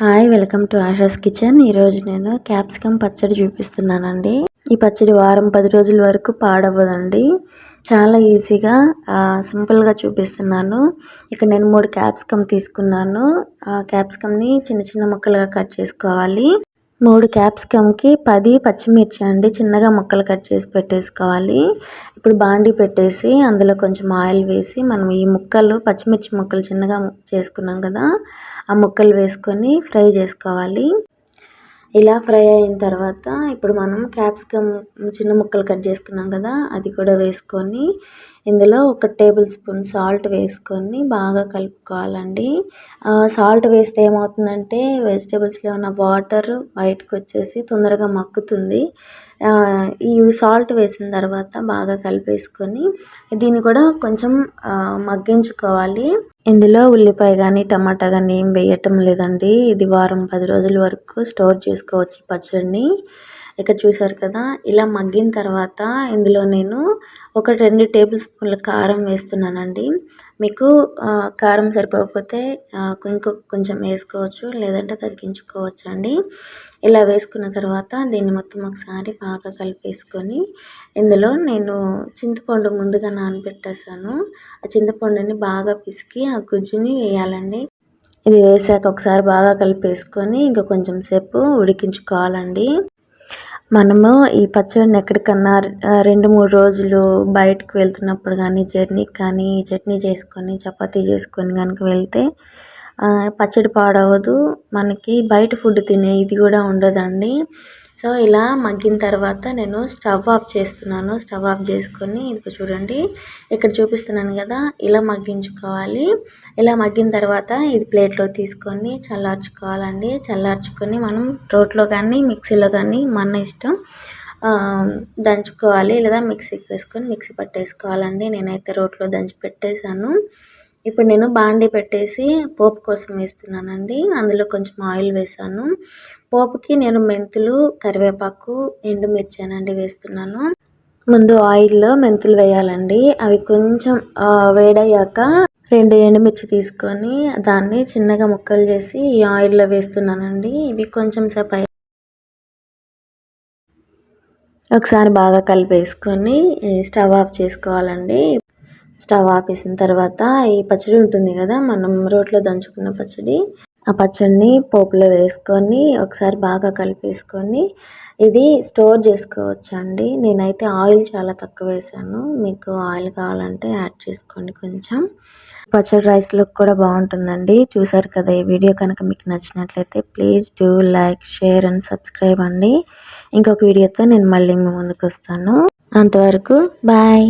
Hi welcome to Asha's kitchen. ఈరోజు నేను capsicum పచ్చడి చూపిస్తున్నానండి. ఈ పచ్చడి వారం పది రోజుల వరకు పాడవ్వదండి. చాలా ఈజీగా ఆ, సింపుల్గా చూపిస్తున్నాను. ఇక్కడ నేను మూడు క్యాప్సికమ్ తీసుకున్నాను. ఆ క్యాప్సికమ్ని చిన్న చిన్న ముక్కలుగా కట్ చేసుకోవాలి. మూడు క్యాప్సికమ్కి పది పచ్చిమిర్చి అండి. చిన్నగా ముక్కలు కట్ చేసి పెట్టేసుకోవాలి. ఇప్పుడు బాండి పెట్టేసి అందులో కొంచెం ఆయిల్ వేసి మనం ఈ ముక్కలు పచ్చిమిర్చి ముక్కలు చిన్నగా చేసుకున్నాం కదా ఆ ముక్కలు వేసుకొని ఫ్రై చేసుకోవాలి. ఇలా ఫ్రై అయిన తర్వాత ఇప్పుడు మనం క్యాప్సికమ్ చిన్న ముక్కలు కట్ చేసుకున్నాం కదా అది కూడా వేసుకొని ఇందులో ఒక టేబుల్ స్పూన్ సాల్ట్ వేసుకొని బాగా కలుపుకోవాలండి. సాల్ట్ వేస్తే ఏమవుతుందంటే వెజిటేబుల్స్లో ఉన్న వాటర్ బయటకు వచ్చేసి తొందరగా మక్కుతుంది. ఈ సాల్ట్ వేసిన తర్వాత బాగా కలిపేసుకొని దీన్ని కూడా కొంచెం మగ్గించుకోవాలి. ఇందులో ఉల్లిపాయ కానీ టమాటా కానీ ఏం వేయటం లేదండి. ఇది వారం పది రోజుల వరకు స్టోర్ చేసుకోవచ్చు పచ్చడిని. ఇక్కడ చూసారు కదా ఇలా మగ్గిన తర్వాత ఇందులో నేను ఒక రెండు టేబుల్ స్పూన్ల కారం వేస్తున్నానండి. మీకు కారం సరిపోకపోతే ఇంకొక కొంచెం వేసుకోవచ్చు లేదంటే తగ్గించుకోవచ్చు అండి ఇలా వేసుకున్న తర్వాత దీన్ని మొత్తం ఒకసారి బాగా కలిపేసుకొని ఇందులో నేను చింతపండు ముందుగా నానబెట్టేసాను ఆ చింతపండుని బాగా పిసికి ఆ గుజ్జుని వేయాలండి. ఇది వేసాక ఒకసారి బాగా కలిపేసుకొని ఇంకా కొంచెం సేపు ఉడికించుకోవాలండి. మనము ఈ పచ్చడిని ఎక్కడికన్నా రెండు మూడు రోజులు బయటకు వెళ్తున్నప్పుడు కానీ జర్నీకి కానీ ఈ చట్నీ చేసుకొని చపాతీ చేసుకొని కనుక వెళ్తే పచ్చడి పాడవదు. మనకి బయట ఫుడ్ తినే ఇది కూడా ఉండదండి. సో ఇలా మగ్గిన తర్వాత నేను స్టవ్ ఆఫ్ చేస్తున్నాను. స్టవ్ ఆఫ్ చేసుకొని ఇది చూడండి ఇక్కడ చూపిస్తున్నాను కదా ఇలా మగ్గించుకోవాలి. ఇలా మగ్గిన తర్వాత ఇది ప్లేట్లో తీసుకొని చల్లార్చుకోవాలండి. చల్లార్చుకొని మనం రోట్లో కానీ మిక్సీలో కానీ మన ఇష్టం దంచుకోవాలి. లేదా మిక్సీకి వేసుకొని మిక్సీ పట్టేసుకోవాలండి. నేనైతే రోట్లో దంచి పెట్టేశాను. ఇప్పుడు నేను బాండి పెట్టేసి పోపు కోసం వేస్తున్నానండి. అందులో కొంచెం ఆయిల్ వేసాను. పోపుకి నేను మెంతులు కరివేపాకు ఎండుమిర్చానండి వేస్తున్నాను. ముందు ఆయిల్లో మెంతులు వేయాలండి. అవి కొంచెం వేడయ్యాక రెండు ఎండుమిర్చి తీసుకొని దాన్ని చిన్నగా ముక్కలు చేసి ఈ ఆయిల్లో వేస్తున్నానండి. ఇవి కొంచెం సేపు ఒకసారి బాగా కలిపేసుకొని స్టవ్ ఆఫ్ చేసుకోవాలండి. స్టవ్ ఆపేసిన తర్వాత ఈ పచ్చడి ఉంటుంది కదా మనం రోట్లో దంచుకున్న పచ్చడి. ఆ పచ్చడిని పోపులో వేసుకొని ఒకసారి బాగా కలిపేసుకొని ఇది స్టోర్ చేసుకోవచ్చు అండి నేనైతే ఆయిల్ చాలా తక్కువ వేసాను. మీకు ఆయిల్ కావాలంటే యాడ్ చేసుకోండి కొంచెం. పచ్చడి రైస్లో కూడా బాగుంటుందండి. చూసారు కదా ఈ వీడియో కనుక మీకు నచ్చినట్లయితే please do like share and subscribe అండి. ఇంకొక వీడియోతో నేను మళ్ళీ మీ ముందుకు వస్తాను. అంతవరకు బాయ్.